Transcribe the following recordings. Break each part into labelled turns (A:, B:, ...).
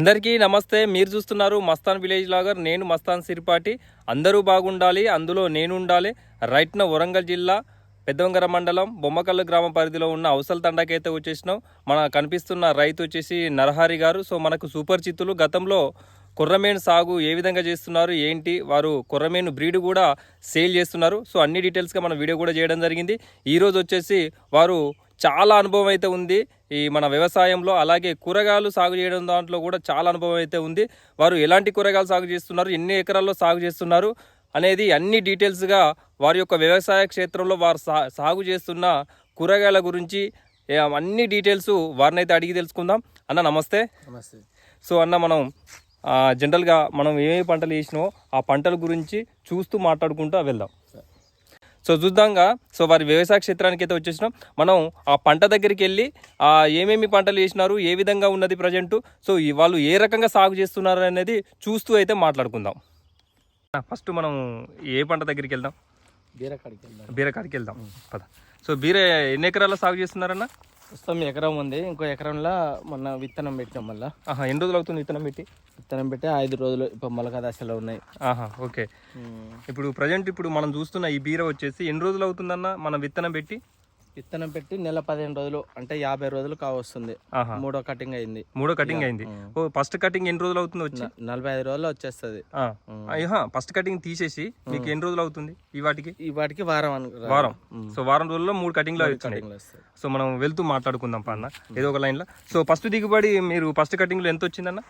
A: అందరికీ నమస్తే. మీరు చూస్తున్నారు మస్తాన్ విలేజ్ లాగర్. నేను మస్తాన్ సిరిపాటి. అందరూ బాగుండాలి అందులో నేను ఉండాలి రైట్న వరంగల్ జిల్లా పెద్దవంగర మండలం బొమ్మకల్లు గ్రామ పరిధిలో ఉన్న అవసల తండాకైతే వచ్చేసినాం. మన కనిపిస్తున్న రైతు వచ్చేసి నరహరి గారు. సో మనకు సుపరిచితులు గతంలో కుర్రమేను సాగు ఏ విధంగా చేస్తున్నారు ఏంటి? వారు కుర్రమేను బ్రీడ్ కూడా సేల్ చేస్తున్నారు. సో అన్ని డీటెయిల్స్గా మనం వీడియో కూడా చేయడం జరిగింది. ఈరోజు వచ్చేసి వారు చాలా అనుభవం అయితే ఉంది. ఈ మన వ్యవసాయంలో అలాగే కూరగాయలు సాగు చేయడం దాంట్లో కూడా చాలా అనుభవం అయితే ఉంది. వారు ఎలాంటి కూరగాయలు సాగు చేస్తున్నారు ఎన్ని ఎకరాల్లో సాగు చేస్తున్నారు అనేది అన్ని డీటెయిల్స్గా వారి యొక్క వ్యవసాయ క్షేత్రంలో వారు సాగు చేస్తున్న కూరగాయల గురించి అన్ని డీటెయిల్స్ వారిని అయితే అడిగి తెలుసుకుందాం. అన్న నమస్తే.
B: నమస్తే.
A: సో అన్న మనం జనరల్గా మనం ఏ పంటలు వేసినామో ఆ పంటల గురించి చూస్తూ మాట్లాడుకుంటూ వెళ్దాం. సో చూద్దాంగా. సో వారి వ్యవసాయ క్షేత్రానికి అయితే వచ్చేసినాం. మనం ఆ పంట దగ్గరికి వెళ్ళి ఆ ఏమేమి పంటలు వేసినారు ఏ విధంగా ఉన్నది ప్రజెంట్ సో వాళ్ళు ఏ రకంగా సాగు చేస్తున్నారు అనేది చూస్తూ అయితే మాట్లాడుకుందాం. ఫస్ట్ మనం ఏ పంట దగ్గరికి వెళ్దాం?
B: బీరకాడికి వెళ్దాం.
A: బీరకాడికి వెళ్దాం. పద. సో బీర ఎన్ని ఎకరాల సాగు చేస్తున్నారన్న?
B: ప్రస్తుతం ఎకరం ఉంది. ఇంకో ఎకరంలో మొన్న విత్తనం పెట్టినాం మళ్ళా.
A: ఆహా ఎన్ని రోజులు అవుతుంది విత్తనం పెట్టి?
B: విత్తనం పెట్టి ఐదు రోజులు ఇప్పుడు మొలక దశలో ఉన్నాయి.
A: ఆహా ఓకే. ఇప్పుడు ప్రజెంట్ ఇప్పుడు మనం చూస్తున్న ఈ బీర వచ్చేసి ఎన్ని రోజులు అవుతుందన్న మనం విత్తనం పెట్టి?
B: విత్తనం పెట్టి నెల పదిహేను రోజులు అంటే యాభై రోజులు కావస్తుంది.
A: ఆహా.
B: మూడో కటింగ్ అయింది.
A: మూడో కటింగ్ అయింది. ఓ ఫస్ట్ కటింగ్ ఎన్ని రోజులు అవుతుంది వచ్చి?
B: నలభై ఐదు రోజులు వచ్చేస్తుంది.
A: ఫస్ట్ కటింగ్ తీసేసి మీకు ఎన్ని రోజులు అవుతుంది ఈ వాటికి?
B: ఈ వాటికి వారం
A: వారం. సో వారం రోజుల్లో మూడు కటింగ్లు వచ్చినాయి
B: కటింగ్లు వస్తాయి.
A: సో మనం వెళ్తూ మాట్లాడుకుందాం పన్న. ఏదో ఒక లైన్లో. సో ఫస్ట్ దిగుబడి మీరు ఫస్ట్ కటింగ్లో ఎంత వచ్చిందన్న?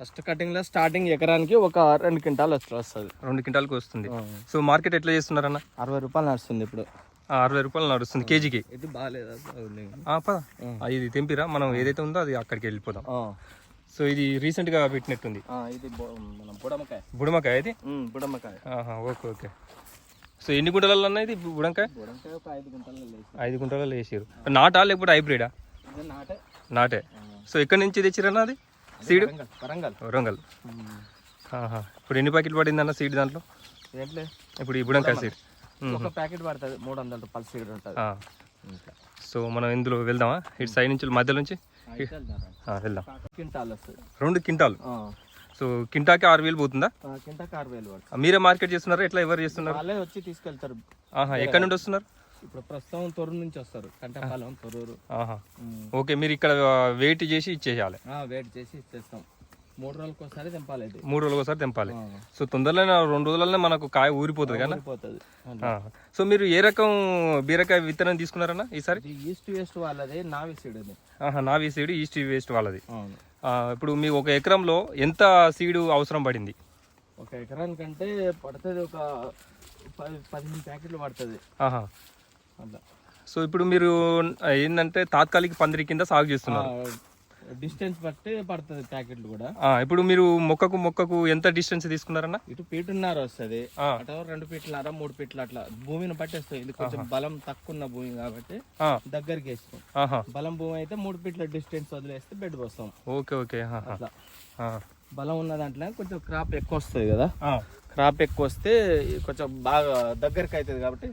B: ఫస్ట్ కటింగ్లో స్టార్టింగ్ ఎకరానికి ఒక రెండు క్వింటాలు వస్తుంది.
A: రెండు క్వింటాల్కి వస్తుంది. సో మార్కెట్ ఎట్లా చేస్తున్నారన్న?
B: అరవై రూపాయలు నడుస్తుంది ఇప్పుడు.
A: అరవై రూపాయలు నడుస్తుంది కేజీకి.
B: ఇది బాగాలేదా?
A: పద. ఇది తెంపిరా మనం ఏదైతే ఉందో అది అక్కడికి వెళ్ళిపోదాం. సో ఇది పెట్టినట్టుంది.
B: ఇది బొ- మన బుడమకాయ.
A: బుడమకాయ ఇది?
B: బుడమకాయ.
A: Okay okay. సో ఎన్ని గుంటలలో అన్న ఇది బుడంకాయ
B: ఒక ఐదు
A: గుంటలలో వేసారు నాటా లేకపోతే హైబ్రిడా?
B: నాటే.
A: నాటే. సో ఎక్కడి నుంచి తెచ్చిరన్నా అది? సీడ్?
B: వరంగల్ వరంగల్.
A: ఇప్పుడు ఎన్ని ప్యాకెట్లు పడింది అన్న సీడ్ దాంట్లో? ఇప్పుడు ఈ బుడంకాయ సీడ్.
B: ఒక ప్యాకెట్ పడుతుంది మూడు వందల రూపాయల సీడ్ ఉంటుంది.
A: సో మనం ఇందులో వెళ్దామా? ఇటు సైడ్ నుంచి మధ్య నుంచి? వెళ్దాం
B: వస్తుంది.
A: రెండు క్వింటాల్? సో కింటాకి ఆరు వేలు పోతుందా?
B: కింటాకి ఆరు వేలు
A: మీరే మార్కెట్ చేస్తున్నారా? ఎట్లా ఎవరు చేస్తున్నారు?
B: వాళ్ళే వచ్చి తీసుకెళ్తారు.
A: ఆహా ఎక్కడి నుండి వస్తున్నారు?
B: ఇప్పుడు ప్రస్తుతం తొర్రు నుంచి వస్తారు. కంటపాలెం తొర్రూరు.
A: ఆహా. ఓకే మీరు ఇక్కడ వెయిట్ చేసి ఇచ్చేయాలి.
B: వెయిట్ చేసి ఇచ్చేస్తాం. మూడు రోజులకి ఒకసారి తెంపాలి
A: మూడు రోజులు ఒకసారి తెంపాలి. సో తొందరలోనే రెండు రోజులలోనే మనకు కాయ ఊరిపోతుంది కదా. సో మీరు ఏ రకం బీరకాయ విత్తనం తీసుకున్నారన్నా ఈసారి?
B: ఈస్ట్ వెస్ట్ వాళ్ళది నావి సీడ్
A: నావి సీడ్ ఈస్ట్ వేస్ట్ వాళ్ళది. ఇప్పుడు మీ ఒక ఎకరంలో ఎంత సీడు అవసరం పడింది?
B: ఒక ఎకరానికంటే పడుతుంది ఒక పది పదిహేను ప్యాకెట్లు పడుతుంది.
A: సో ఇప్పుడు మీరు ఏంటంటే తాత్కాలిక పందిరి కింద సాగు చేస్తున్నారు.
B: డిస్టెన్స్ బట్టి పడుతుంది ప్యాకెట్లు కూడా.
A: ఇప్పుడు మీరు మొక్కకు మొక్కకు ఎంత డిస్టెన్స్ తీసుకున్నారన్నా?
B: ఇటు పీటున్నర వస్తుంది. అటు రెండు పీట్లన్నర మూడు పీట్లు అట్లా. భూమిని పట్టేస్తుంది ఇది కొంచెం బలం తక్కువ ఉన్న భూమి కాబట్టి దగ్గరికి వేస్తాం. బలం భూమి అయితే మూడు పీట్ల డిస్టెన్స్ వదిలేస్తే బెడ్ పోస్తాం.
A: Okay okay.
B: అట్లా. బలం ఉన్న దాంట్లో కొంచెం క్రాప్ ఎక్కువ వస్తుంది కదా. క్రాప్ ఎక్కువ వస్తే కొంచెం బాగా దగ్గరికి అవుతుంది కాబట్టి.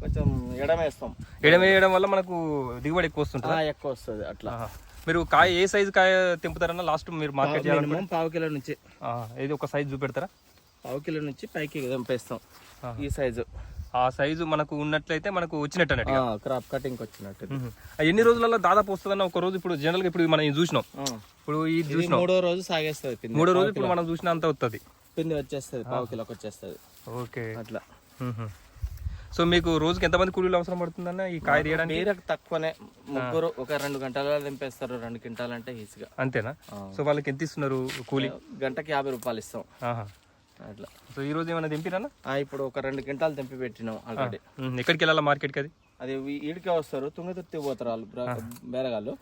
B: కొంచెం ఎడమేస్తాం.
A: ఎడమ వేయడం వల్ల మనకు దిగుబడి ఎక్కువ వస్తుంటుంది?
B: ఆ, ఎక్కువ వస్తుంది అట్లా.
A: మీరు కాయ ఏ సైజు కాయ తెంపుతారన్నా లాస్ట్ మీరు మార్కెట్ చేయాలి
B: పావు కిలో నుంచి.
A: ఇది ఒక సైజు చూపెడతారా?
B: పావు కిలో నుంచి పైకి తెంపేస్తాం. ఈ సైజు
A: ఆ సైజు మనకు ఉన్నట్లయితే మనకు వచ్చినట్టు అన్నట్టు
B: క్రాప్ కటింగ్ వచ్చినట్టు
A: ఎన్ని రోజులలో దాదాపు వస్తుందన్న ఒక రోజు ఇప్పుడు జనరల్గా ఇప్పుడు మనం చూసినాం. ఇప్పుడు ఇది
B: ఇది
A: చూసినాం.
B: మూడో రోజు సాగేస్తుంది
A: మూడో రోజు ఇప్పుడు మనం చూసిన అంత వస్తుంది
B: పిండి వచ్చేస్తుంది పావు కిలోకి వచ్చేస్తుంది.
A: ఓకే.
B: అట్లా.
A: సో మీకు రోజుకి ఎంతమంది కూలీలు అవసరం పడుతుందన్న ఈ కాయ తీయడానికి?
B: బీరకు తక్కువనే. ముగ్గురు ఒక రెండు గంటలలో దింపేస్తారు రెండు క్వింటాలు అంటే ఈజీగా.
A: అంతేనా? సో వాళ్ళకి ఎంత ఇస్తున్నారు కూలీ?
B: గంటకి యాభై రూపాయలు ఇస్తాం. అట్లా.
A: సో ఈ రోజు ఏమైనా దింపినా
B: ఆ, ఇప్పుడు ఒక రెండు క్వింటాలు తెంపి పెట్టినాం ఆల్రెడీ.
A: ఎక్కడికి వెళ్ళాలా మార్కెట్కి అది?
B: అది ఈడికే వస్తారు తుంగతుర్తి పోతారు వాళ్ళు బ్ర- బేరగాళ్ళు.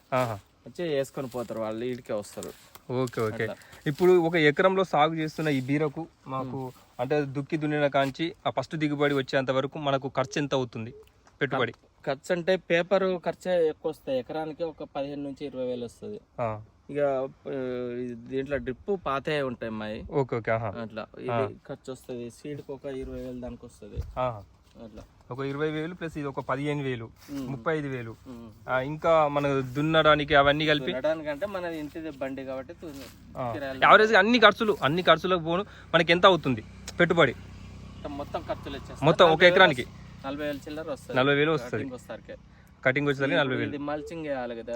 B: వచ్చి వేసుకొని పోతారు వాళ్ళు ఈడికే వస్తారు.
A: Okay okay. ఇప్పుడు ఒక ఎకరంలో సాగు చేస్తున్న ఈ బీరకు మాకు అంటే దుక్కి దున్నిన కాంచి ఆ ఫస్ట్ దిగుబడి వచ్చేంత వరకు మనకు ఖర్చు ఎంత అవుతుంది? పెట్టుబడి.
B: ఖర్చు అంటే పేపర్ ఖర్చే ఎక్కువ వస్తాయి. ఎకరానికి ఒక పదిహేను నుంచి ఇరవై వేలు వస్తుంది. ఇక దీంట్లో డ్రిప్ పాతే ఉంటాయి అమ్మాయి.
A: ఓకే ఓకే
B: అట్లా. ఇది ఖర్చు వస్తుంది. సీడ్కి ఒక ఇరవై వేలు దానికి వస్తుంది. అట్లా.
A: ఒక ఇరవై వేలు ప్లస్ ఇది ఒక పదిహేను వేలు. ముప్పై ఐదు వేలు. ఇంకా మన దున్నడానికి అవన్నీ కలిపి
B: తినడానికంటే మనది ఇంటిది బండి కాబట్టి
A: యావరేజ్గా అన్ని ఖర్చులు అన్ని ఖర్చులకు పోను మనకి ఎంత అవుతుంది? పెట్టుబడి.
B: మొత్తం ఖర్చులు
A: మొత్తం ఒక ఎకరానికి?
B: నలభై వేలు చిల్లర వస్తుంది.
A: నలభై వేలు వస్తుంది. కటింగ్ వచ్చేసరికి నలభై వేలు.
B: మల్చింగ్ వేయాలి కదా.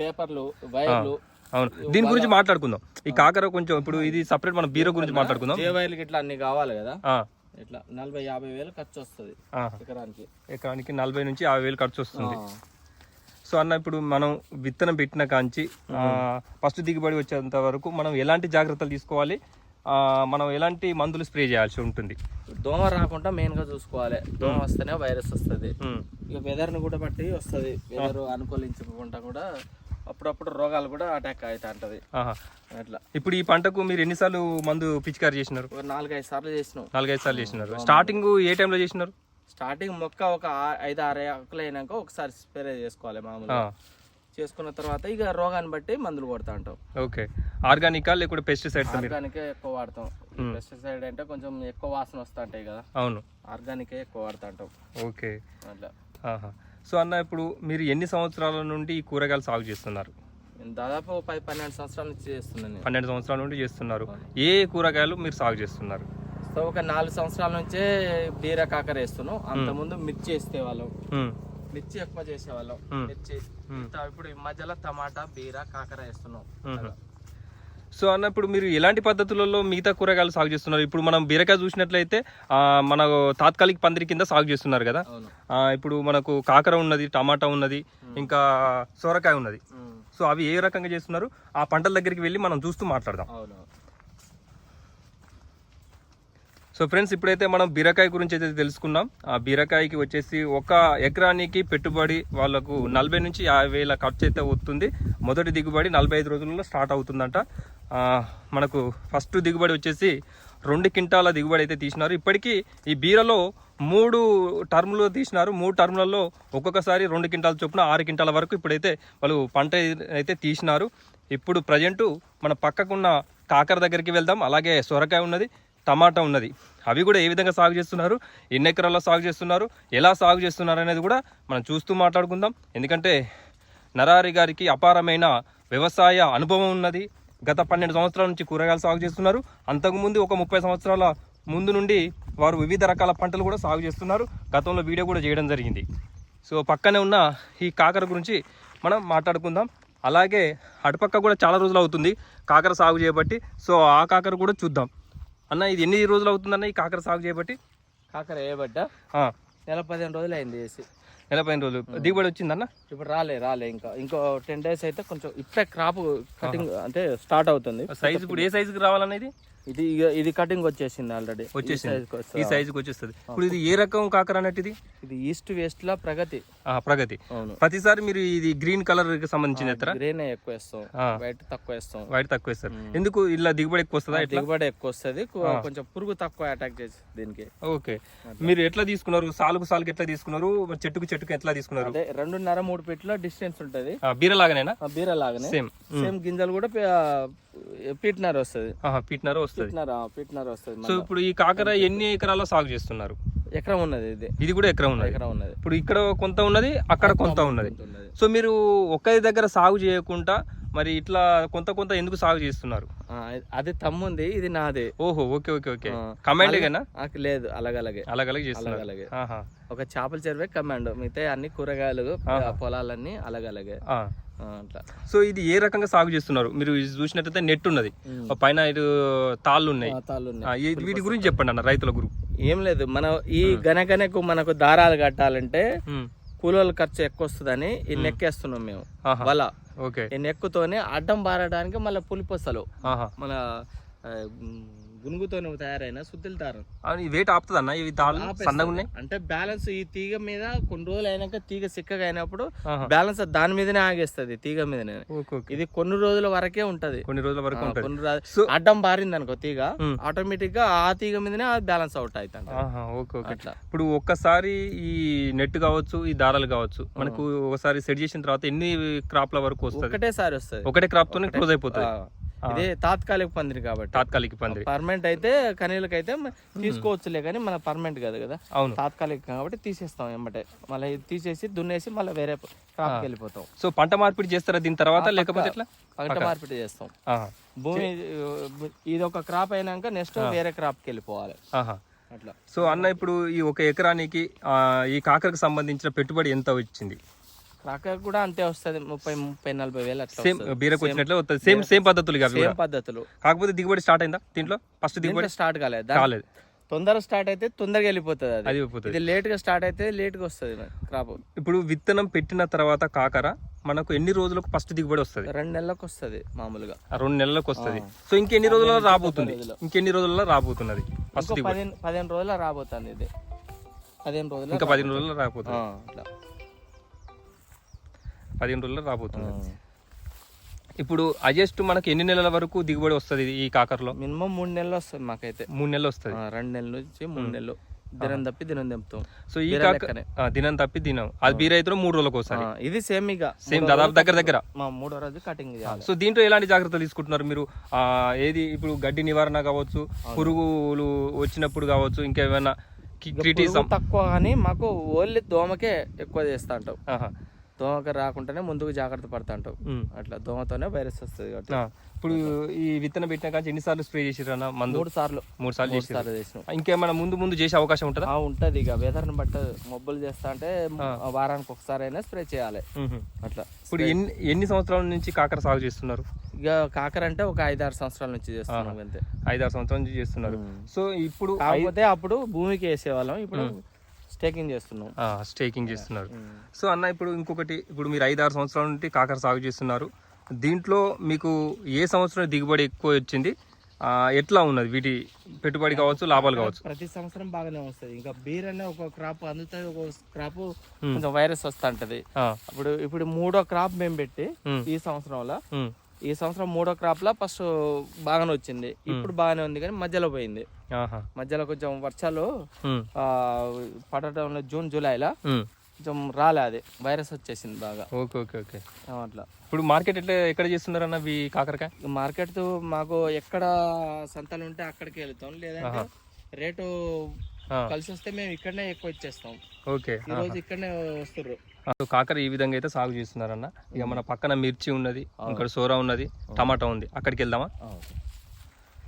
B: పేపర్లు వైర్లు.
A: అవును. దీని గురించి మాట్లాడుకుందాం. ఈ కాకర కొంచెం ఇప్పుడు ఇది సపరేట్ మన బీరో గురించి మాట్లాడుకుందాం.
B: ఏ వైర్లకి ఇట్లా అన్ని కావాలి కదా? ఇట్లా నలభై యాభై వేలు ఖర్చు వస్తుంది. ఎకరానికి.
A: ఎకరానికి నలభై నుంచి యాభై వేలు ఖర్చు వస్తుంది. సో అన్న ఇప్పుడు మనం విత్తనం పెట్టిన కాంచి ఫస్ట్ దిగుబడి వచ్చేంత వరకు మనం ఎలాంటి జాగ్రత్తలు తీసుకోవాలి? మనం ఎలాంటి మందులు స్ప్రే చేయాల్సి ఉంటుంది?
B: దోమ రాకుండా మెయిన్గా చూసుకోవాలి. దోమ వస్తేనే వైరస్ వస్తుంది. ఇక వెదర్ని కూడా బట్టి వస్తుంది. వెదర్ అనుకూలించకుండా కూడా అప్పుడప్పుడు రోగాలు కూడా అటాక్ అవుతా ఉంటది. అట్లా.
A: ఇప్పుడు ఈ పంటకు మీరు ఎన్నిసార్లు మందు పిచికారి చేసినారు?
B: నాలుగైదు సార్లు చేసినాం.
A: నాలుగైదు సార్లు చేసినారు. స్టార్టింగ్ ఏ టైంలో చేసినారు?
B: స్టార్టింగ్ మొక్క ఒక ఐదు ఆరు ఆకులు అయినాక ఒకసారి స్ప్రే చేసుకోవాలి మామూలుగా. చేసుకున్న తర్వాత ఇక రోగాన్ని బట్టి మందులు కొడతా ఉంటాం
A: ఓకే. ఆర్గానికా లేకుంటే పెస్టిసైడ్స్ మీరు?
B: ఆర్గానికే ఎక్కువ వాడతాం. పెస్టిసైడ్ అంటే కొంచెం ఎక్కువ వాసన వస్తూ ఉంటాయి కదా.
A: అవును.
B: ఆర్గానికే ఎక్కువ వాడుతూ ఉంటాం
A: ఓకే.
B: అట్లా.
A: ఆహా. సో అన్న ఇప్పుడు మీరు ఎన్ని సంవత్సరాల నుండి ఈ కూరగాయలు సాగు చేస్తున్నారు?
B: నేను దాదాపు పది పన్నెండు సంవత్సరాల నుంచి చేస్తున్నాను నేను.
A: పన్నెండు సంవత్సరాల నుండి చేస్తున్నారు. ఏ కూరగాయలు మీరు సాగు చేస్తున్నారు?
B: సో ఒక నాలుగు సంవత్సరాల నుంచే బీర కాకర వేస్తున్నాం. అంతకుముందు మిర్చి వేస్తే వాళ్ళం. మిర్చి ఎక్కువ చేసేవాళ్ళం. మిర్చి. ఇప్పుడు ఈ మధ్యలో టమాటా బీర కాకర వేస్తున్నాం.
A: సో అన్న ఇప్పుడు మీరు ఎలాంటి పద్ధతులలో మిగతా కూరగాయలు సాగు చేస్తున్నారు? ఇప్పుడు మనం బీరకాయ చూసినట్లయితే మన తాత్కాలిక పందిరి కింద సాగు చేస్తున్నారు కదా? ఇప్పుడు మనకు కాకర ఉన్నది టమాటా ఉన్నది ఇంకా సొరకాయ ఉన్నది. సో అవి ఏ రకంగా చేస్తున్నారు? ఆ పంటల దగ్గరికి వెళ్ళి మనం చూస్తూ మాట్లాడదాం. సో ఫ్రెండ్స్ ఇప్పుడైతే మనం బీరకాయ గురించి అయితే తెలుసుకున్నాం ఆ బీరకాయకి వచ్చేసి ఒక ఎకరానికి పెట్టుబడి వాళ్ళకు నలభై నుంచి యాభై వేల ఖర్చు అయితే అవుతుంది మొదటి దిగుబడి నలభై ఐదు రోజుల్లో స్టార్ట్ అవుతుందంట. మనకు ఫస్ట్ దిగుబడి వచ్చేసి రెండు క్వింటాల దిగుబడి అయితే తీసినారు. ఇప్పటికీ ఈ బీరలో మూడు టర్మ్లు తీసినారు. మూడు టర్మ్లలో ఒక్కొక్కసారి రెండు క్వింటాల చొప్పున ఆరు క్వింటాల వరకు ఇప్పుడైతే వాళ్ళు పంట అయితే తీసినారు. ఇప్పుడు ప్రజెంటు మన పక్కకున్న కాకర దగ్గరికి వెళ్దాం. అలాగే సొరకాయ ఉన్నది. టమాటా ఉన్నది. అవి కూడా ఏ విధంగా సాగు చేస్తున్నారు? ఎన్ని ఎకరాల్లో సాగు చేస్తున్నారు? ఎలా సాగు చేస్తున్నారు అనేది కూడా మనం చూస్తూ మాట్లాడుకుందాం. ఎందుకంటే నరారి గారికి అపారమైన వ్యవసాయ అనుభవం ఉన్నది. గత పన్నెండు సంవత్సరాల నుంచి కూరగాయలు సాగు చేస్తున్నారు. అంతకుముందు ఒక ముప్పై సంవత్సరాల ముందు నుండి వారు వివిధ రకాల పంటలు కూడా సాగు చేస్తున్నారు. గతంలో వీడియో కూడా చేయడం జరిగింది. సో పక్కనే ఉన్న ఈ కాకర గురించి మనం మాట్లాడుకుందాం. అలాగే అటుపక్క కూడా చాలా రోజులు అవుతుంది కాకర సాగు చేయబట్టి. సో ఆ కాకర కూడా చూద్దాం. అన్న ఇది ఎన్ని రోజులు అవుతుందన్న ఈ కాకర సాగు చేయబట్టి?
B: కాకర వేయబడ్డ? నెల పదిహేను రోజులు అయింది వేసి.
A: నెల పదిహేను రోజులు. దిగుబడి వచ్చిందన్న
B: ఇప్పుడు రాలే రాలే ఇంకా. ఇంకో టెన్ డేస్ అయితే కొంచెం ఇప్పుడే క్రాప్ కటింగ్ అంటే స్టార్ట్ అవుతుంది.
A: సైజ్ ఇప్పుడు ఏ సైజుకి రావాలనేది
B: ఇది ఇది కటింగ్ వచ్చేసింది ఆల్రెడీ
A: వచ్చేసింది. ఈ సైజుకి వచ్చేస్తుంది. ఇప్పుడు ఇది ఏ రకం కాకర అన్నట్టు ఇది?
B: ఇది ఈస్ట్ వెస్ట్ లా ప్రగతి.
A: ఆ, ప్రగతి. ప్రతిసారి మీరు ఇది గ్రీన్ కలర్కి సంబంధించిన ఎత్తరా?
B: గ్రీన్ ఎక్కువ వేస్తాం. వైట్ తక్కువ వేస్తాం.
A: వైట్ తక్కువ వేస్తారు. ఎందుకు ఇలా దిగుబడి ఎక్కువ వస్తుందా
B: దిగుబడి ఎక్కువ వస్తుంది. కొంచెం పురుగు తక్కువ అటాక్ చేసి దీనికి.
A: ఓకే. మీరు ఎట్లా తీసుకున్నారు? సాలుకు సాలుకు ఎట్లా తీసుకున్నారు? చెట్టుకు చెట్టుకు ఎట్లా తీసుకున్నారు?
B: రెండున్నర మూడు ఫీట్ల డిస్టెన్స్ ఉంటది.
A: ఆ, బీరలాగానేనా
B: ఆ బీర లాగానే.
A: సేమ్
B: సేమ్ గింజలు కూడా పీట్నర్ వస్తుంది.
A: పీట్నారో వస్తుంది.
B: పీట్నర్ వస్తుంది
A: సో ఇప్పుడు ఈ కాకర ఎన్ని ఎకరాల్లో సాగు చేస్తున్నారు?
B: ఎకరం ఉన్నది ఇది.
A: ఇది కూడా ఎకరం ఉన్నది.
B: ఎకరం ఉన్నది.
A: ఇప్పుడు ఇక్కడ కొంత ఉన్నది అక్కడ కొంత ఉన్నది. సో మీరు ఒక్కరి దగ్గర సాగు చేయకుండా మరి ఇట్లా కొంత కొంత ఎందుకు సాగు చేస్తున్నారు?
B: అది తమ్ముంది ఇది నాది.
A: ఓహో ఓకే ఓకే ఓకే.
B: నాకు లేదు అలాగలాగే.
A: అలాగలాగే చేస్తున్నారు.
B: అలాగలాగే.
A: ఆహా.
B: ఒక చేపల చెరువే కమాండ్ మిగతా అన్ని కూరగాయలు పొలాలన్నీ అలాగలాగే. అట్లా.
A: సో ఇది ఏ రకంగా సాగు చేస్తున్నారు? మీరు ఇది చూసినట్టయితే నెట్ ఉన్నది. పైన ఇటు తాళ్ళు ఉన్నాయి వీటి గురించి చెప్పండి అన్న రైతుల గురు
B: ఏం లేదు మనం ఈ గనగనకు మనకు దారాలు కట్టాలంటే కూలోళ్ళ ఖర్చు ఎక్కువ వస్తుందని ఈ నెక్కేస్తున్నాం మేము.
A: ఆహా.
B: వల.
A: ఓకే.
B: ఈ నెక్కుతోనే అడ్డం బారడానికి మళ్ళీ పులిపొసలు.
A: ఆహా.
B: మన ఆ, గునుగుతోనే తయారైన సుద్దిల దారం
A: అవును, వెయిట్ ఆపుతుంది అన్న ఇవి సన్నగా ఉన్నాయి?
B: అంటే బ్యాలెన్స్ ఈ తీగ మీద కొన్ని రోజులు అయినాక తీగ సిక్కగా అయినప్పుడు. బ్యాలెన్స్ దాని మీదనే ఆగేస్తుంది తీగ మీదనే. ఇది కొన్ని రోజుల వరకే ఉంటది.
A: కొన్ని రోజుల వరకు
B: కొన్ని అడ్డం బారింది అనుకో తీగ. ఆటోమేటిక్గా ఆ తీగ మీదనే బ్యాలెన్స్ అవుట్ అవుతుంది
A: ఓకే ఓకే. ఇప్పుడు ఒక్కసారి ఈ నెట్ కావచ్చు ఈ దారాలు కావచ్చు మనకు ఒకసారి సెట్ చేసిన తర్వాత ఎన్ని క్రాప్ల వరకు వస్తుంది?
B: ఒకటేసారి వస్తుంది.
A: ఒకటే క్రాప్ తోనే క్లోజ్ అయిపోతుంది.
B: ఇది తాత్కాలిక పందిరి కాబట్టి.
A: తాత్కాలిక పందిరి.
B: పర్మనెంట్ అయితే కనీలకైతే తీసుకోవచ్చులే కానీ మన పర్మనెంట్ కాదు కదా.
A: అవును.
B: తాత్కాలిక కాబట్టి తీసేస్తాం ఎమ్మటే. మళ్ళీ తీసేసి దున్నేసి మళ్ళీ వేరే క్రాప్కి వెళ్ళిపోతాం.
A: సో పంట మార్పిడి చేస్తారా దీని తర్వాత లేకపోతే ఎట్లా?
B: పంట మార్పిడి చేస్తాం. భూమి ఇది ఒక క్రాప్ అయినాక నెక్స్ట్ వేరే క్రాప్కి వెళ్ళిపోవాలి. అట్లా.
A: సో అన్న ఇప్పుడు ఈ ఒక ఎకరానికి ఈ కాకరకు సంబంధించిన పెట్టుబడి ఎంత వచ్చింది?
B: క్రాక కూడా అంతే వస్తుంది ముప్పై ముప్పై నలభై వేలు అట్లా
A: సేమ్ బీరకు వచ్చినట్లే వస్తుంది. సేమ్ సేమ్ పద్ధతులు
B: సేమ్ పద్ధతులు.
A: కాకపోతే దిగుబడి స్టార్ట్ అయిందా దీంట్లో? ఫస్ట్ దిగుబడి?
B: స్టార్ట్ కాలేదు.
A: కాలేదు.
B: తొందరగా స్టార్ట్ అయితే తొందరగా వెళ్ళిపోతుంది అది.
A: అయిపోతుంది
B: ఇది లేట్గా స్టార్ట్ అయితే లేట్గా వస్తుంది క్రాప్
A: ఇప్పుడు విత్తనం పెట్టిన తర్వాత కాకర మనకు ఎన్ని రోజులకు ఫస్ట్ దిగుబడి వస్తుంది?
B: రెండు నెలలకు వస్తుంది మామూలుగా.
A: రెండు నెలలకు వస్తుంది. సో ఇంకెన్ని రోజుల్లో రాబోతుంది? ఇంకెన్ని రోజుల్లో రాబోతున్నది ఫస్ట్
B: పదిహేను పదిహేను రోజుల రాబోతుంది ఇది. పదిహేను రోజుల
A: ఇంకా పదిహేను రోజుల్లో రాబోతుంది. పదిహేను రోజుల్లో రాబోతుంది. ఇప్పుడు అజెస్ట్ మనకి ఎన్ని నెలల వరకు దిగుబడి వస్తుంది ఈ కాకరలో?
B: మినిమం మూడు నెలలు వస్తుంది మాకైతే.
A: మూడు నెలలు వస్తుంది.
B: రెండు నెలల నుంచి మూడు నెలలు. దినం తప్పి దినం తెంపుతాం.
A: సో ఈ కాక దినం తప్పి దినం. అది బీర అయితే మూడు రోజులకు వస్తుంది
B: ఆ, ఇది సేమ్ ఇక.
A: సేమ్ దాదాపు దగ్గర దగ్గర.
B: మా మూడో రోజు కటింగ్
A: సో దీంట్లో ఎలాంటి జాగ్రత్తలు తీసుకుంటున్నారు మీరు? ఆ, ఏది ఇప్పుడు గడ్డి నివారణ కావచ్చు పురుగులు వచ్చినప్పుడు కావచ్చు ఇంకేమైనా
B: తక్కువ కానీ మాకు ఓన్లీ దోమకే ఎక్కువ చేస్తా అంటాం. దోమకి రాకుండానే ముందుకు జాగ్రత్త పడతా అంటాం అట్లా దోమతోనే వైరస్ వస్తుంది కాబట్టి.
A: ఇప్పుడు ఈ విత్తనం పెట్టిన కానీ ఎన్నిసార్లు స్ప్రే చేసిరన్న మందు?
B: మూడు సార్లు.
A: మూడు సార్లు
B: మూడు సార్లు చేసినాం.
A: ఇంకేమైనా ముందు ముందు చేసే అవకాశం ఉంటుందా?
B: ఉంటది ఇక. వెదర్ని బట్టి మబ్బులు చేస్తా అంటే వారానికి ఒకసారి అయినా స్ప్రే చేయాలి. అట్లా.
A: ఇప్పుడు ఎన్ని ఎన్ని సంవత్సరాల నుంచి కాకర సాగు చేస్తున్నారు?
B: ఇక కాకర అంటే ఒక ఐదారు సంవత్సరాల నుంచి చేస్తున్నాం అంతే.
A: ఐదారు సంవత్సరాల నుంచి చేస్తున్నారు. సో ఇప్పుడు
B: కాకపోతే అప్పుడు భూమికి వేసేవాళ్ళం. ఇప్పుడు స్టేకింగ్ చేస్తున్నాం.
A: స్టేకింగ్ చేస్తున్నారు. సో అన్న ఇప్పుడు ఇంకొకటి ఇప్పుడు మీరు ఐదారు సంవత్సరాల నుండి కాకర సాగు చేస్తున్నారు. దీంట్లో మీకు ఏ సంవత్సరం దిగుబడి ఎక్కువ వచ్చింది? ఆ, ఎట్లా ఉన్నది? వీటి పెట్టుబడి కావచ్చు లాభాలు కావచ్చు?
B: ప్రతి సంవత్సరం బాగానే వస్తుంది. ఇంకా బీర్ అనే ఒక క్రాప్ అందుతుంది ఒక క్రాప్ కొంచెం వైరస్ వస్తూ ఉంటది.
A: ఆ,
B: అప్పుడు ఇప్పుడు మూడో క్రాప్ మేము పెట్టి. ఈ సంవత్సరంలో. ఈ సంవత్సరం మూడో క్రాప్ లా ఫస్ట్ బాగానే వచ్చింది. ఇప్పుడు బాగానే ఉంది కానీ మధ్యలో పోయింది. మధ్యలో కొంచెం వర్షాలు పడటంలో జూన్ జూలైలో. కొంచెం రాలే అది. వైరస్ వచ్చేసింది బాగా.
A: Okay okay okay.
B: అట్లా.
A: ఇప్పుడు మార్కెట్ ఎట్లా ఎక్కడ చేస్తున్నారన్న ఈ కాకరకాయ?
B: మార్కెట్ మాకు ఎక్కడ సంతలు ఉంటే అక్కడికి వెళ్తాం. లేదంటే రేటు. కలిసి వస్తే మేము ఇక్కడనే ఎక్కువ ఇచ్చేస్తాం.
A: ఓకే.
B: ఈ రోజు ఇక్కడనే వస్తుర్రు.
A: కాకర ఈ విధంగా అయితే సాగు చేస్తున్నారన్న. ఇక మన పక్కన మిర్చి ఉన్నది ఇక్కడ సోరా ఉన్నది టమాటా ఉంది. అక్కడికి వెళ్దామా?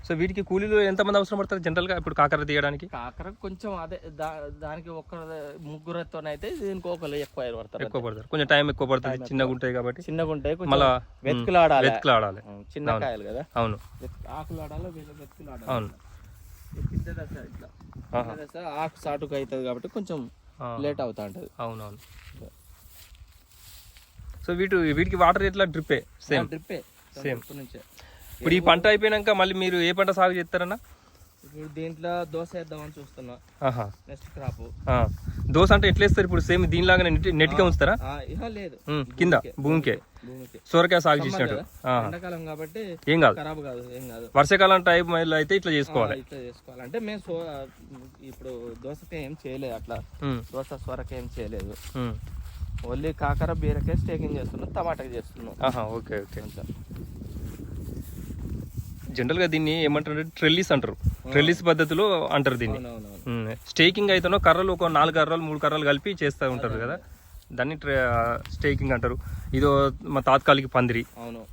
A: సో వీటికి కూలీలు ఎంతమంది అవసరం పడతారు జనరల్గా ఇప్పుడు కాకర తీయడానికి?
B: కాకర కొంచెం అదే దానికి ఒక్క ముగ్గురతోనైతే దీనికి ఒకరు ఎక్కువ పడతారు
A: ఎక్కువ పడతారు. కొంచెం టైం ఎక్కువ పడుతుంది. చిన్నగా ఉంటాయి కాబట్టి.
B: చిన్నగా ఉంటాయి
A: మళ్ళా
B: వెతుకులాడాలి.
A: వెతుకులాడాలి.
B: ఉం, చిన్న కాయలు కదా.
A: అవును.
B: వెతు- ఆకులాడాలి వీళ్ళు వెతుకులాడాలి.
A: అవును.
B: ఇట్లా. ఆకు సాటుకు అవుతుంది కాబట్టి కొంచెం లేట్ అవుతా ఉంటది.
A: అవునవును. సో వీటి వీటికి వాటర్ ఎట్లా డ్రిప్పే? సేమ్.
B: డ్రిప్పే. నుంచే.
A: ఇప్పుడు ఈ పంట అయిపోయినాక మళ్ళీ మీరు ఏ పంట సాగు చేస్తారన్నా?
B: ఇప్పుడు దీంట్లో దోశ వేద్దామని చూస్తున్నా.
A: ఆహా.
B: Next crop.
A: దోశ అంటే ఎట్లా వేస్తారు? ఇప్పుడు సేమ్ దీనిలాగానే నెట్ నెట్గా ఉంచుతారా?
B: లేదు.
A: కింద భూమికే సొరకాయ సాగు చేసినట్టు.
B: ఎండాకాలం కాబట్టి
A: ఏం కాదు.
B: ఖరాబ్ కాదు ఏం కాదు.
A: వర్షాకాలం టైం అయితే ఇట్లా చేసుకోవాలి.
B: ఇట్లా చేసుకోవాలి. అంటే మేము ఇప్పుడు దోసకాయ ఏం చేయలేదు అట్లా. దోశ సొరకాయ ఏం చేయలేదు. ఓన్లీ కాకర బీరకాయ స్టేకింగ్ చేస్తున్నాం టమాటాకి చేస్తున్నాం.
A: Okay okay. జనరల్గా దీన్ని ఏమంటారు ట్రెల్లిస్ అంటారు. ట్రెల్లిస్ పద్ధతిలో అంటారు దీన్ని. స్టేకింగ్ అయితేనో కర్రలు ఒక నాలుగు కర్రలు మూడు కర్రలు కలిపి చేస్తూ ఉంటారు కదా. దాన్ని స్టేకింగ్ అంటారు. ఇదో మా తాత్కాలిక పందిరి.
B: అవును.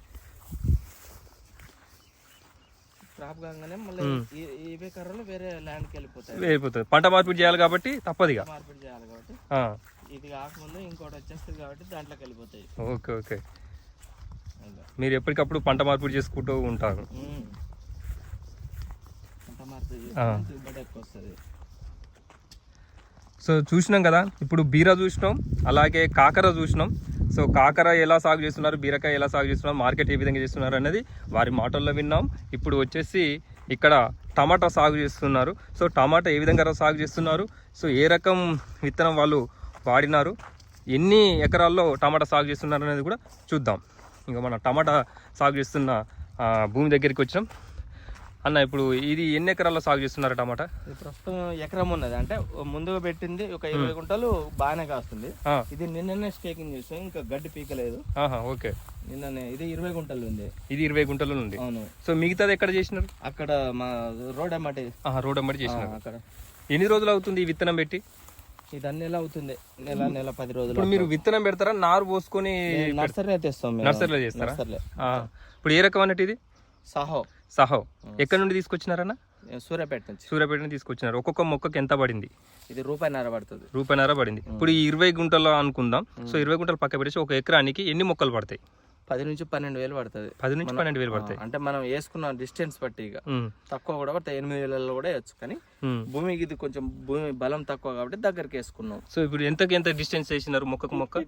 B: క్రాప్ కాగానే మళ్ళీ ఈ- ఇవే కర్రలు వేరే ల్యాండ్కి వెళ్ళిపోతాయి.
A: పంట మార్పిడి చేయాలి కాబట్టి
B: మార్పిడి చేయాలి కాబట్టి. ఇది కాకముందు ఇంకోటి వచ్చేస్తుంది కాబట్టి దాంట్లోకి వెళ్ళిపోతాయి.
A: Okay okay. మీరు ఎప్పటికప్పుడు పంట మార్పిడి చేసుకుంటూ ఉంటారు
B: ఉమ్. పంట మార్పిడి
A: ఆ.
B: చేస్తే దిగుబడి ఎక్కువ వస్తుంది
A: సో చూసినాం కదా ఇప్పుడు బీర చూసినాం అలాగే కాకర చూసినాం. సో కాకర ఎలా సాగు చేస్తున్నారు బీరకాయ ఎలా సాగు చేస్తున్నారు మార్కెట్ ఏ విధంగా చేస్తున్నారు అనేది వారి మాటల్లో విన్నాం. ఇప్పుడు వచ్చేసి ఇక్కడ టమాటా సాగు చేస్తున్నారు. సో టమాటా ఏ విధంగా సాగు చేస్తున్నారు సో ఏ రకం విత్తనం వాళ్ళు వాడినారు ఎన్ని ఎకరాల్లో టమాటా సాగు చేస్తున్నారు అనేది కూడా చూద్దాం. ఇంకా మన టమాటా సాగు చేస్తున్న భూమి దగ్గరికి వచ్చినాం. అన్న ఇప్పుడు ఇది ఎన్ని ఎకరాల్లో సాగు చేస్తున్నారు టమాటా?
B: ప్రస్తుతం ఎకరం ఉన్నది. అంటే ముందుగా పెట్టింది ఒక ఇరవై గుంటలు బాగానే కాస్తుంది. ఇది నిన్ననే స్టేకింగ్ చేసాం ఇంకా గడ్డి పీకలేదు.
A: ఆహా ఓకే.
B: నిన్ననే ఇది ఇరవై గుంటలు ఉంది.
A: ఇది ఇరవై గుంటల ఉంది
B: అవును.
A: సో మిగతాది ఎక్కడ చేసినారు?
B: అక్కడ మా రోడ్ అమ్మటి.
A: రోడ్ అమ్మటి చేసినారు.
B: అక్కడ.
A: ఎన్ని రోజులు అవుతుంది ఈ విత్తనం పెట్టి?
B: ఇది అన్ని నెల అవుతుంది. నెల నెల పది రోజులు
A: మీరు విత్తనం పెడతారా? నారు పోసుకొని
B: నర్సరీ తెస్తాం
A: నర్సరీలో చేస్తారా?
B: నర్సరీలో.
A: ఇప్పుడు ఏ రకం అన్నట్టు ఇది?
B: సాహో.
A: సహో. ఎక్కడ నుండి తీసుకొచ్చినారన్న?
B: సూర్యాపేట నుంచి.
A: సూర్యాపేట నుంచి తీసుకొచ్చినారు. ఒక్కొక్క మొక్కకి ఎంత పడింది?
B: ఇది రూపాయి నర పడుతుంది.
A: రూపాయిన్నర పడింది. ఇప్పుడు ఈ ఇరవై గుంటలు అనుకుందాం. సో ఇరవై గుంటలు పక్క పెట్టేసి ఒక ఎకరానికి ఎన్ని మొక్కలు పడతాయి?
B: పది నుంచి పన్నెండు వేలు పడుతుంది.
A: పది నుంచి పన్నెండు వేలు పడతాయి.
B: అంటే మనం వేసుకున్న డిస్టెన్స్ బట్టి ఇక. తక్కువ కూడా పడతాయి. ఎనిమిది వేలలో కూడా వేయచ్చు. కానీ. భూమికి ఇది కొంచెం భూమి బలం తక్కువ కాబట్టి దగ్గరికి వేసుకున్నాం.
A: సో ఇప్పుడు ఎంతకి ఎంత డిస్టెన్స్ వేసినారు మొక్కకు మొక్క?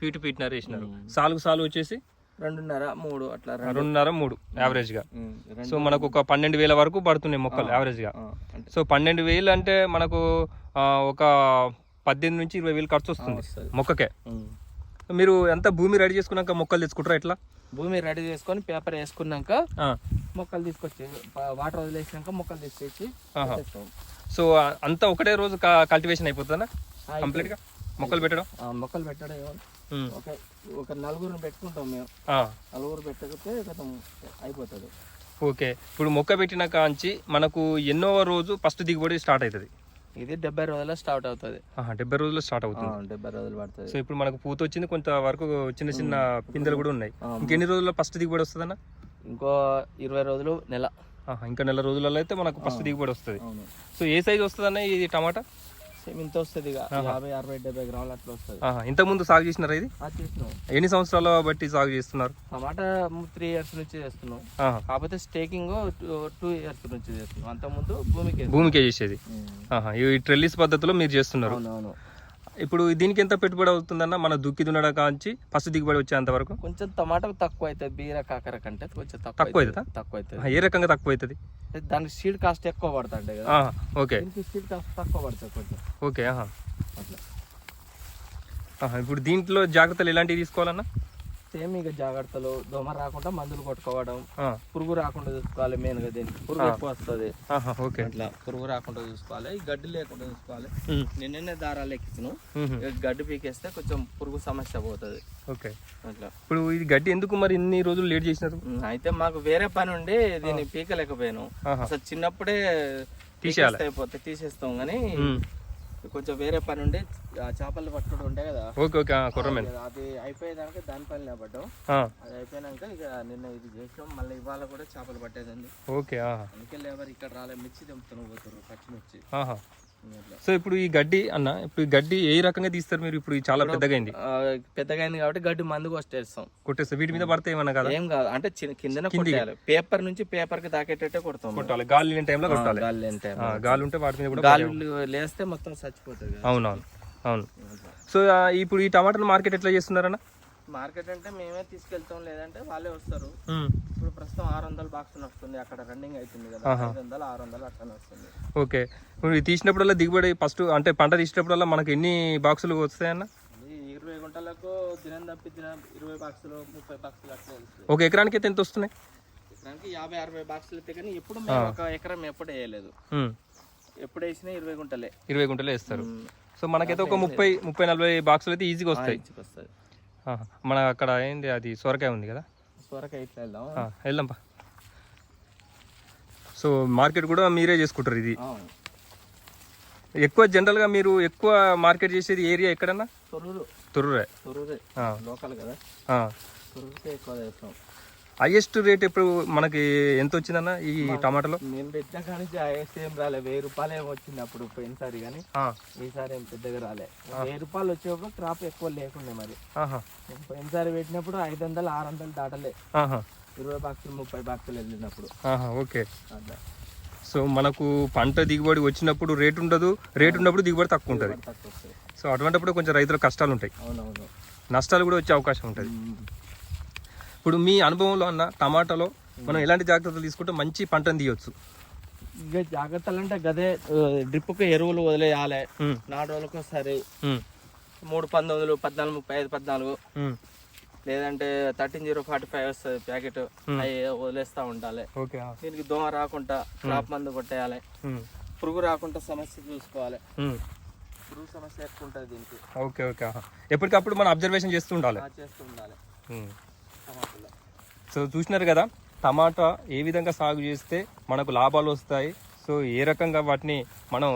A: ఫీటు ఫీట్నర వేసినారు. సాలుకు సాలు వచ్చేసి?
B: రెండున్నర మూడు అట్లా రెండు.
A: రెండున్నర మూడు
B: యావరేజ్గా.
A: సో మనకు ఒక పన్నెండు వేల వరకు పడుతున్నాయి మొక్కలు
B: యావరేజ్గా.
A: సో పన్నెండు వేలు అంటే మనకు ఒక పద్దెనిమిది నుంచి ఇరవై వేలు ఖర్చు వస్తుంది మొక్కకే. మీరు ఎంత భూమి రెడీ చేసుకున్నాక మొక్కలు తెచ్చుకుంటారా ఎట్లా
B: భూమి రెడీ చేసుకొని పేపర్ వేసుకున్నాక మొక్కలు తీసుకొచ్చి వాటర్ వదిలేసినాక మొక్కలు తీసుకొచ్చి.
A: సో అంతా ఒకటే రోజు కల్టివేషన్ అయిపోతుందా?
B: ఆ,
A: కంప్లీట్గా? మొక్కలు పెట్టడం?
B: మొక్కలు పెట్టడం. ఒక ఒక నలుగురిని పెట్టుకుంటాం మేము. నలుగురు పెట్టకపోతే గతం అయిపోతుంది.
A: ఓకే. ఇప్పుడు మొక్క పెట్టిన కాంచి మనకు ఎన్నో రోజు ఫస్ట్ దిగుబడి స్టార్ట్ అవుతుంది
B: ఇది డెబ్బై రోజుల్లో స్టార్ట్ అవుతుంది.
A: డెబ్బై రోజుల్లో స్టార్ట్ అవుతుంది.
B: డెబ్బై రోజులు పడుతుంది.
A: సో ఇప్పుడు మనకు పూత వచ్చింది కొంత వరకు చిన్న చిన్న పిందెలు కూడా ఉన్నాయి. ఇంకెన్ని రోజుల్లో ఫస్ట్ దిగుబడి వస్తుందన్న?
B: ఇంకో ఇరవై రోజులు నెల.
A: ఇంకా నెల రోజులలో అయితే మనకు ఫస్ట్ దిగుబడి వస్తుంది. సో ఏ సైజ్ వస్తుందన్న ఇది టమాటా?
B: ఇంత వస్తుంది ఇక యాభై అరవై డెబ్బై గ్రాములు అట్లా వస్తుంది.
A: ఆహా, ఇంతకుముందు సాగు చేసినారా ఇది?
B: చేసినాం.
A: ఎన్ని సంవత్సరాల బట్టి సాగు చేస్తున్నారు?
B: టమాటా త్రీ ఇయర్స్ నుంచి చేస్తున్నాం. కాకపోతే స్టేకింగ్ టూ ఇయర్స్ నుంచి చేస్తున్నాం. అంతకుముందు భూమికి.
A: భూమికే చేసేది. ఈ ట్రెల్లిస్ పద్ధతిలో మీరు చేస్తున్నారు.
B: అవునవును.
A: ఇప్పుడు దీనికి ఎంత పెట్టుబడి అవుతుందన్న మన దుక్కి దున్నడ కాంచి ఫస్ట్ దిగుబడి వచ్చేంత వరకు?
B: కొంచెం టమాటా తక్కువ అవుతుంది బీర కాకర కంటే కొంచెం తక్కువ అవుతుంది. తక్కువ అవుతుంది
A: ఏ రకంగా తక్కువ అవుతుంది
B: దానికి సీడ్ కాస్ట్ ఎక్కువ కదా.
A: ఆహా, ఓకే.
B: సీడ్ కాస్ట్ తక్కువ పడుతుంది కొంచెం.
A: ఓకే ఇప్పుడు దీంట్లో జాగ్రత్తలు ఎలాంటివి తీసుకోవాలన్నా?
B: సేమ్ ఇక జాగ్రత్తలు దోమ రాకుండా మందులు కొట్టుకోవడం పురుగు రాకుండా చూసుకోవాలి మెయిన్గా దీనికి పురుగు ఎక్కువ వస్తుంది. అట్లా పురుగు రాకుండా చూసుకోవాలి గడ్డి లేకుండా చూసుకోవాలి. నిన్ననే దారాలు ఎక్కించను. గడ్డి పీకేస్తే కొంచెం పురుగు సమస్య పోతుంది.
A: ఓకే.
B: అట్లా.
A: ఇప్పుడు ఇది గడ్డి ఎందుకు మరి ఇన్ని రోజులు లేట్ చేసినారు?
B: అయితే మాకు వేరే పని ఉండి దీన్ని పీకలేకపోయాను. అసలు చిన్నప్పుడే
A: తీసేయాలి.
B: అయిపోతే తీసేస్తాం కానీ కొంచెం వేరే పని ఉండి చేపలు పట్టుకుంటూ ఉంటాయి కదా.
A: ఓకే ఓకే కొర్రమేన్.
B: అది అయిపోయేదానికి దాని పని నిలబడ్డాం. అది అయిపోయినాక ఇక నిన్న ఇది చేసినాం మళ్ళీ ఇవాళ కూడా చేపలు పట్టేదండి.
A: ఓకే
B: అందుకే లేబర్ ఇక్కడ రాలే మిర్చి తెంపుతున్న పోతున్నారు పచ్చిమిర్చి.
A: సో ఇప్పుడు ఈ గడ్డి అన్న ఇప్పుడు ఈ గడ్డి ఏ రకంగా తీస్తారు మీరు? ఇప్పుడు చాలా పెద్దగా అయింది.
B: పెద్దగా అయింది కాబట్టి గడ్డి మందుకు వస్తేస్తాం
A: కొట్టేస్తారు? వీటి మీద పడితే ఏమన్నా కదా?
B: ఏం కాదు. అంటే చిన్న కిందన కొట్టేయాలి. పేపర్ నుంచి పేపర్కి దాకేటట్టే కొడతాం.
A: కొట్టాలి. గాలి లేని టైంలో కొట్టాలి.
B: గాలి లేని.
A: ఆ, గాలి ఉంటే వాటి మీద కూడా
B: గాలి లేస్తే మొత్తం చచ్చిపోతుంది కదా.
A: అవునవును. అవును. సో ఇప్పుడు ఈ టమాటాల మార్కెట్ ఎట్లా చేస్తున్నారన్న?
B: మార్కెట్ అంటే మేమే తీసుకెళ్తాం లేదంటే వాళ్ళే వస్తారు. ఇప్పుడు ప్రస్తుతం ఆరు వందల బాక్స్ వస్తుంది అక్కడ రన్నింగ్ అవుతుంది కదా. ఐదు వందలు ఆరు వందలు అట్లా వస్తుంది
A: ఓకే. ఇప్పుడు తీసినప్పుడల్లా దిగుబడి ఫస్ట్ అంటే పంట తీసినప్పుడల్లా మనకి ఎన్ని బాక్సులు వస్తాయన్న?
B: ఇరవై గుంటలకు దినం తప్పి దినం ఇరవై బాక్సులు ముప్పై బాక్సులు అట్లా
A: ఒక ఎకరానికి అయితే ఎంత వస్తున్నాయి?
B: ఎకరానికి యాభై అరవై బాక్సులు అయితే కానీ ఎప్పుడు మేము ఒక ఎకరం ఎప్పుడు వేయలేదు. ఎప్పుడు వేసినా ఇరవై గుంటలే.
A: ఇరవై గుంటలే వేస్తారు. సో మనకైతే ఒక ముప్పై ముప్పై నలభై బాక్సులు అయితే ఈజీగా వస్తాయి. మన అక్కడ ఏంది అది సొరకాయ ఉంది కదా?
B: సొరకాయ ఇట్లా వెళ్దాం
A: వెళ్దాంపా సో మార్కెట్ కూడా మీరే చేసుకుంటారు ఇది. ఎక్కువ జనరల్గా మీరు ఎక్కువ మార్కెట్ చేసేది ఏరియా ఎక్కడన్నా?
B: తొర్రూరు.
A: తుర్రురే.
B: తొర్రూరే. లోకల్ కదా. తొర్రూరుకే ఎక్కువ చేస్తాం.
A: హైయెస్ట్ రేట్ ఎప్పుడు మనకి ఎంత వచ్చిందన్న ఈ టమాటాలో?
B: మేము పెట్టిన కానీ హైయెస్ట్ ఏం రాలే. వెయ్యి రూపాయలు ఏం వచ్చింది అప్పుడు పోయినసారి కానీ ఈసారి ఏం పెద్దగా రాలే. వెయ్యి రూపాయలు వచ్చేప్పుడు క్రాప్ ఎక్కువ లేకుండే మరి.
A: ఆహా,
B: పోయినసారి పెట్టినప్పుడు ఐదు వందలు ఆరు వందలు దాటలే.
A: ఆహా,
B: ఇరవై బాక్సులు ముప్పై బాక్సులు వెళ్ళినప్పుడు.
A: ఆహా, ఓకే. సో మనకు పంట దిగుబడి వచ్చినప్పుడు రేట్ ఉండదు. రేట్ ఉన్నప్పుడు దిగుబడి తక్కువ ఉంటుంది. సో అటువంటిప్పుడు కొంచెం రైతులకు కష్టాలు ఉంటాయి.
B: అవునవును.
A: నష్టాలు కూడా వచ్చే అవకాశం ఉంటుంది. ఇప్పుడు మీ అనుభవంలో అన్న టమాటాలో మనం ఎలాంటి జాగ్రత్తలు తీసుకుంటే మంచి పంటను తీయొచ్చు?
B: ఇక జాగ్రత్తలు అంటే గదే డ్రిప్కి ఎరువులు వదిలేయాలి. నాలుగు రోజులకు ఒకసారి. మూడు పంతొమ్మిదిలు పద్నాలుగు ముప్పై ఐదు పద్నాలుగు. లేదంటే థర్టీన్ జీరో ఫార్టీ ఫైవ్ వస్తుంది ప్యాకెట్. అవి వదిలేస్తూ ఉండాలి. దీనికి దోమ రాకుండా క్రాప్ మందు కొట్టేయాలి. పురుగు రాకుండా సమస్య చూసుకోవాలి. పురుగు సమస్య ఎక్కువ ఉంటుంది దీనికి.
A: ఓకే ఓకే ఎప్పటికప్పుడు మనం అబ్జర్వేషన్ చేస్తూ ఉండాలి.
B: చేస్తూ ఉండాలి.
A: సో చూసినారు కదా టమాటా ఏ విధంగా సాగు చేస్తే మనకు లాభాలు వస్తాయి? సో ఏ రకంగా వాటిని మనం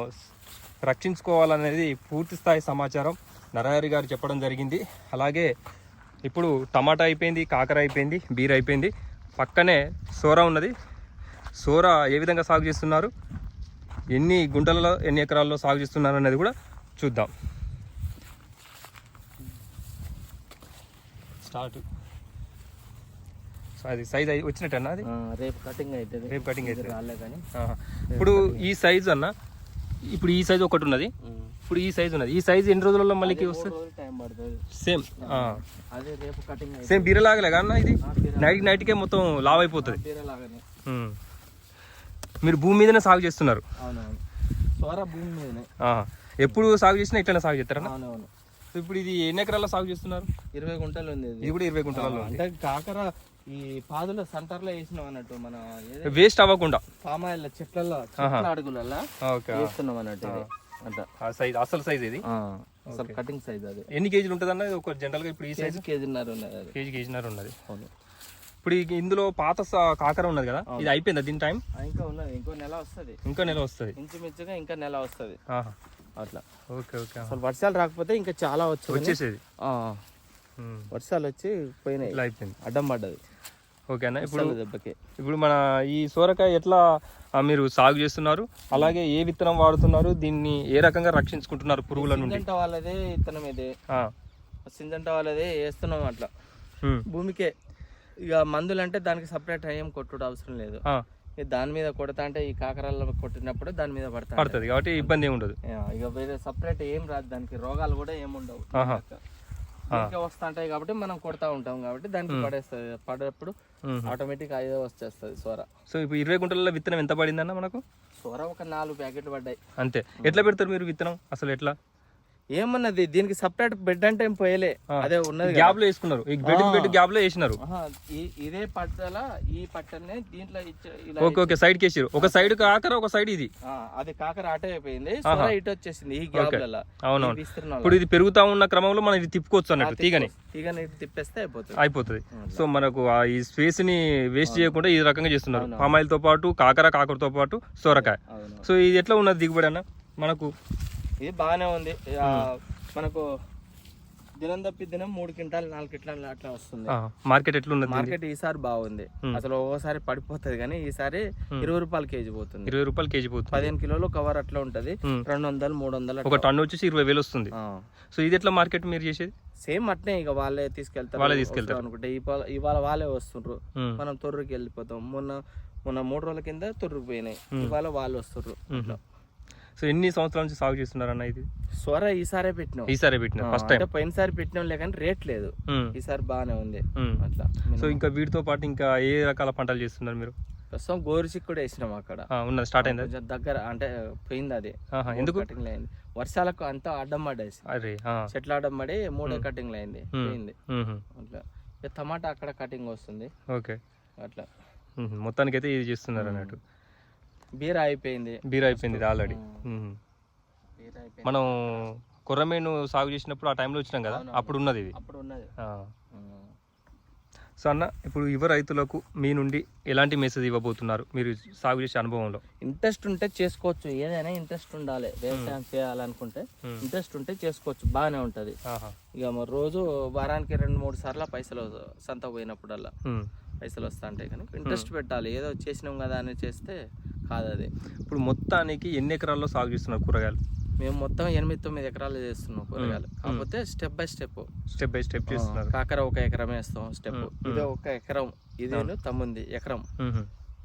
A: రక్షించుకోవాలనేది పూర్తి స్థాయి సమాచారం నరహరి గారు చెప్పడం జరిగింది. అలాగే ఇప్పుడు టమాటా అయిపోయింది కాకర అయిపోయింది బీర అయిపోయింది. పక్కనే సోరా ఉన్నది. సోరా ఏ విధంగా సాగు చేస్తున్నారు? ఎన్ని గుంటలలో ఎన్ని ఎకరాల్లో సాగు చేస్తున్నారు అనేది కూడా చూద్దాం. స్టార్ట్. అది సైజ్ వచ్చినట్టన్నా అది?
B: ఆ, రేపు కటింగ్ అవుతుంది
A: రేపు కటింగ్ అవుతుంది
B: రాలే కానీ.
A: ఇప్పుడు ఈ సైజ్ అన్న ఇప్పుడు ఈ సైజ్ ఒకటి ఉన్నది. ఇప్పుడు ఈ సైజ్ ఉన్నది. ఈ సైజ్ ఎన్ని రోజులలో మళ్ళీ వస్తుంది? సేమ్
B: అదే అయితే
A: సేమ్ బీరలాగలే అన్న ఇది? నైట్ నైట్కే మొత్తం లావ్ అయిపోతుంది. మీరు భూమి మీదనే సాగు చేస్తున్నారు.
B: భూమి మీదనే.
A: ఎప్పుడు సాగు చేసినా ఇట్లనే సాగు సో ఇప్పుడు ఇది ఎన్ని ఎకరాల్లో సాగు చేస్తున్నారు?
B: ఇరవై గుంటలు ఉంది ఇది.
A: కూడా ఇరవై గుంటలలో ఉంది.
B: అంటే కాకర ఈ పాదుల సెంటర్లో వేసినాం అన్నట్టు మన ఏదో
A: వేస్ట్ అవ్వకుండా.
B: పామాయిల్ చెట్లలో చెట్ల అడుగులలో
A: ఓకే.
B: వేస్తున్నాం అన్నట్టు ఇది. అట్లా
A: ఆ సైజ్ అసలు సైజ్ ఇది?
B: ఆ, అసలు కటింగ్ సైజ్ అది.
A: ఎన్ని కేజీలు ఉంటుంది అన్న ఒక జనరల్గా ఇప్పుడు ఈ సైజ్?
B: కేజీ కేజీన్నర ఉన్నది అది.
A: కేజీ కేజీన్నర ఉన్నది.
B: అవును.
A: ఇప్పుడు ఈ ఇందులో పాత స- కాకర ఉన్నది కదా? ఇది అయిపోయిందా దీని టైం
B: ఆ, ఇంకా ఉన్నది. ఇంకో నెల వస్తుంది.
A: ఇంకా నెల వస్తుంది.
B: ఇంచుమించుగా ఇంకా నెల వస్తుంది. అట్లా.
A: ఓకే ఓకే
B: అసలు వర్షాలు రాకపోతే ఇంకా చాలా వచ్చు
A: వచ్చేసేది.
B: వర్షాలు వచ్చి పోయినాయి.
A: అయిపోయింది.
B: అడ్డం పడ్డది.
A: ఓకేనా ఇప్పుడు
B: దెబ్బకి.
A: ఇప్పుడు మన ఈ సోరకాయ ఎట్లా మీరు సాగు చేస్తున్నారు? అలాగే ఏ విత్తనం వాడుతున్నారు? దీన్ని ఏ రకంగా రక్షించుకుంటున్నారు పురుగుల నుండి?
B: సింజంట వాళ్ళదే ఇత్తనం ఇది. సింజంట వాళ్ళదే వేస్తున్నాం అట్లా. భూమికే. ఇక మందులు అంటే దానికి సపరేట్ ఏం కొట్టుడు అవసరం లేదు. దాని మీద కొడతా అంటే ఈ కాకరాల్లో కొట్టినప్పుడు దాని మీద పడతా
A: పడుతుంది కాబట్టి ఇబ్బంది ఏమి ఉండదు
B: ఇక వేరే సపరేట్ ఏం రాదు దానికి రోగాలు కూడా ఏం ఉండవు.
A: ఆహా.
B: ఇంకా వస్తా ఉంటాయి కాబట్టి మనం కొడతా ఉంటాం కాబట్టి దానికి పడేస్తుంది. పడేటప్పుడు. ఆటోమేటిక్ అదే వచ్చేస్తుంది సోర.
A: సో ఇప్పుడు ఇరవై గుంటల విత్తనం ఎంత పడిందన్న మనకు?
B: సోర ఒక నాలుగు ప్యాకెట్లు పడ్డాయి.
A: అంతే. ఎట్లా పెడతారు మీరు విత్తనం? అసలు ఎట్లా?
B: ఏమన్నది? దీనికి సపరేట్ బెడ్ అంటే ఏం పోయలే. అదే ఉన్నది.
A: గ్యాప్లో వేసుకున్నారు. ఈ బెడ్ బెడ్ గ్యాప్లో వేసినారు.
B: ఇదే పట్టల ఈ పట్టనే దీంట్లో
A: ఓకే ఓకే సైడ్ కేసారు ఒక సైడ్ కాకర ఒక సైడ్ ఇది.
B: అది కాకర ఆట అయిపోయింది. ఇటు వచ్చేసింది ఈ గ్యాప్లలో.
A: అవునవును. ఇప్పుడు ఇది పెరుగుతా ఉన్న క్రమంలో మనం ఇది తిప్పుకోవచ్చు అన్నట్టు తీగని.
B: తీగని తిప్పేస్తే అయిపోతుంది.
A: అయిపోతుంది. సో మనకు ఆ ఈ స్పేస్ని వేస్ట్ చేయకుండా ఈ రకంగా చేస్తున్నారు. పామాయిల్తో పాటు కాకర కాకరతో పాటు సోరకాయ. సో ఇది ఎట్లా ఉన్నది దిగుబడి అన్న? మనకు
B: ఇది బాగానే ఉంది. మనకు దినం తప్పి దినం మూడు క్వింటాలు నాలుగు క్వింటాలు అట్లా వస్తుంది.
A: మార్కెట్ ఎట్లా ఉన్నది
B: మార్కెట్ ఈసారి బాగుంది. అసలు ఒక్కోసారి పడిపోతుంది కానీ ఈసారి ఇరవై రూపాయలు కేజీ పోతుంది.
A: ఇరవై రూపాయలు కేజీ పోతుంది.
B: పదిహేను కిలోలు కవర్ అట్లా ఉంటది. రెండు వందలు మూడు వందలు
A: ఒక టన్ను వచ్చేసి ఇరవై వేలు వస్తుంది. సో ఇది ఎట్లా మార్కెట్ మీరు చేసేది?
B: సేమ్ అట్నే ఇక వాళ్ళే తీసుకెళ్తారు.
A: వాళ్ళే తీసుకెళ్తారు.
B: అనుకుంటే ఇవాళ ఇవాళ వాళ్ళే వస్తుండ్రు. మనం తొర్రుకి వెళ్ళిపోతాం. మొన్న మొన్న మూడు రోజుల కింద తొర్రుకు పోయినాయి. ఇవాళ వాళ్ళు వస్తుండ్రు.
A: సో ఎన్ని సంవత్సరాల నుంచి సాగు చేస్తున్నారు అన్న ఇది?
B: స్వర ఈసారే పెట్టినాం.
A: ఈసారి పెట్టిన ఫస్ట్ టైం
B: పోయినసారి పెట్టినాం లే కానీ రేట్ లేదు. ఈసారి బాగానే ఉంది. అట్లా
A: సో ఇంకా వీటితో పాటు ఇంకా ఏ రకాల పంటలు చేస్తున్నారు మీరు?
B: ప్రస్తుతం గోరుచిక్ కూడా వేసినాం అక్కడ.
A: ఉన్నది స్టార్ట్ అయిందా?
B: కొంచెం దగ్గర అంటే పోయింది అది.
A: ఎందుకు?
B: కటింగ్ అయింది. వర్షాలకు అంతా అడ్డం పడేసి. చెట్ల అడ్డం పడి మూడే కటింగ్ అయింది పోయింది. అట్లా. టమాటా అక్కడ కటింగ్ వస్తుంది.
A: ఓకే.
B: అట్లా.
A: మ్మ్. మొత్తానికైతే ఇది చేస్తున్నారు అన్నట్టు.
B: బీర అయిపోయింది.
A: బీర్ అయిపోయింది ఆల్రెడీ మనం కొర్రమేను సాగు చేసినప్పుడు ఆ టైంలో వచ్చినాం కదా? అప్పుడు ఉన్నది ఇది.
B: అప్పుడు ఉన్నది.
A: సో అన్న ఇప్పుడు యువ రైతులకు మీ నుండి ఎలాంటి మెసేజ్ ఇవ్వబోతున్నారు మీరు సాగు చేసే అనుభవంలో?
B: ఇంట్రెస్ట్ ఉంటే చేసుకోవచ్చు. ఏదైనా ఇంట్రెస్ట్ ఉండాలి. వ్యవసాయం చేయాలనుకుంటే. ఇంట్రెస్ట్ ఉంటే చేసుకోవచ్చు. బాగానే ఉంటది. ఇక రోజు వారానికి రెండు మూడు సార్లు పైసలు సంత పోయినప్పుడల్లా. పైసలు వస్తా ఉంటాయి కానీ ఇంట్రెస్ట్ పెట్టాలి. ఏదో చేసినాం కదా అని చేస్తే కాదు అది
A: ఇప్పుడు మొత్తానికి ఎన్ని ఎకరాల్లో సాగు చేస్తున్నారు కూరగాయలు?
B: మేము మొత్తం ఎనిమిది తొమ్మిది ఎకరాలు చేస్తున్నాం కూరగాయలు. కాకపోతే step by step
A: step by step చేస్తున్నారు.
B: కాకర ఒక ఎకరం వేస్తాం స్టెప్ ఇది ఒక ఎకరం. ఇది తమ్ముంది ఎకరం.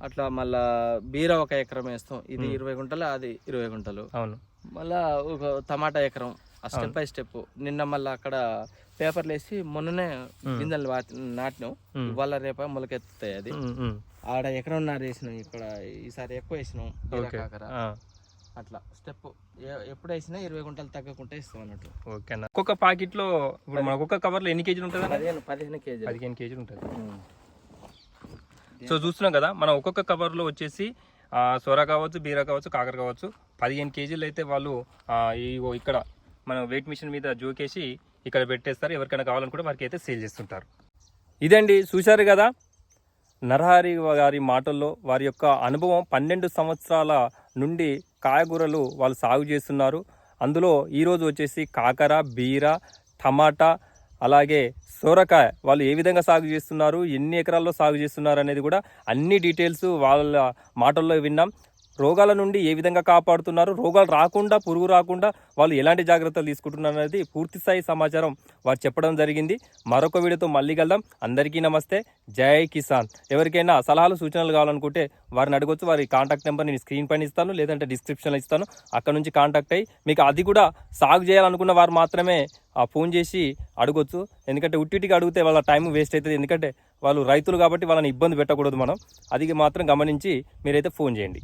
B: అట్లా మళ్ళా బీర ఒక ఎకరం వేస్తాం. ఇది ఇరవై గుంటలు అది ఇరవై గుంటలు.
A: అవును.
B: మళ్ళా ఒక టమాటా ఎకరం. ఆ స్టెప్ బై స్టెప్ నిన్న మళ్ళీ అక్కడ పేపర్లు వేసి మొన్ననే గింజలు నాటినాం. ఇవాళ రేప మొలకెత్తుతాయి అది. ఆడ ఎకరం నారు వేసినాం? ఇక్కడ ఈసారి ఎక్కువ వేసినాం. అట్లా. స్టెప్. ఎప్పుడు వేసినా ఇరవై గుంటలు తగ్గకుండా ఇస్తాం అన్నట్టు.
A: ఓకే అన్న. ఒక్కొక్క పాకెట్లో ఇప్పుడు మన ఒక్కొక్క కవర్లో ఎన్ని కేజీలు ఉంటుంది
B: పదిహేను పదిహేను కేజీలు.
A: పదిహేను కేజీలు ఉంటుంది. సో చూస్తున్నాం కదా మనం ఒక్కొక్క కవర్లో వచ్చేసి ఆ, సొర కావచ్చు బీర కావచ్చు కాకర కావచ్చు పదిహేను కేజీలు అయితే వాళ్ళు ఇక్కడ మనం వెయిట్ మిషన్ మీద జోకేసి ఇక్కడ పెట్టేస్తారు. ఎవరికైనా కావాలనుకుంటే వారికి అయితే సేల్ చేస్తుంటారు. ఇదండి చూశారు కదా? నరహరి గారి మాటల్లో వారి యొక్క అనుభవం పన్నెండు సంవత్సరాల నుండి కాయగూరలు వాళ్ళు సాగు చేస్తున్నారు. అందులో ఈరోజు వచ్చేసి కాకర బీర టమాటా అలాగే సోరకాయ వాళ్ళు ఏ విధంగా సాగు చేస్తున్నారు ఎన్ని ఎకరాల్లో సాగు చేస్తున్నారు అనేది కూడా అన్ని డీటెయిల్స్ వాళ్ళ మాటల్లో విన్నాం. రోగాల నుండి ఏ విధంగా కాపాడుతున్నారు రోగాలు రాకుండా పురుగు రాకుండా వాళ్ళు ఎలాంటి జాగ్రత్తలు తీసుకుంటున్నారు అనేది పూర్తి స్థాయి సమాచారం వారు చెప్పడం జరిగింది. మరొక వీడియోతో మళ్ళీ కలదాం అందరికీ నమస్తే. జై కిసాన్. ఎవరికైనా సలహాలు సూచనలు కావాలనుకుంటే వారిని అడగొచ్చు. వారి కాంటాక్ట్ నెంబర్ నేను స్క్రీన్ పైన ఇస్తాను లేదంటే డిస్క్రిప్షన్లో ఇస్తాను. అక్కడ నుంచి కాంటాక్ట్ అయ్యి మీకు అది కూడా సాగు చేయాలనుకున్న వారు మాత్రమే ఆ ఫోన్ చేసి అడగొచ్చు. ఎందుకంటే ఉట్టిటికి అడిగితే వాళ్ళ టైం వేస్ట్ అవుతుంది. ఎందుకంటే వాళ్ళు రైతులు కాబట్టి వాళ్ళని ఇబ్బంది పెట్టకూడదు మనం. అది మాత్రం గమనించి మీరైతే ఫోన్ చేయండి.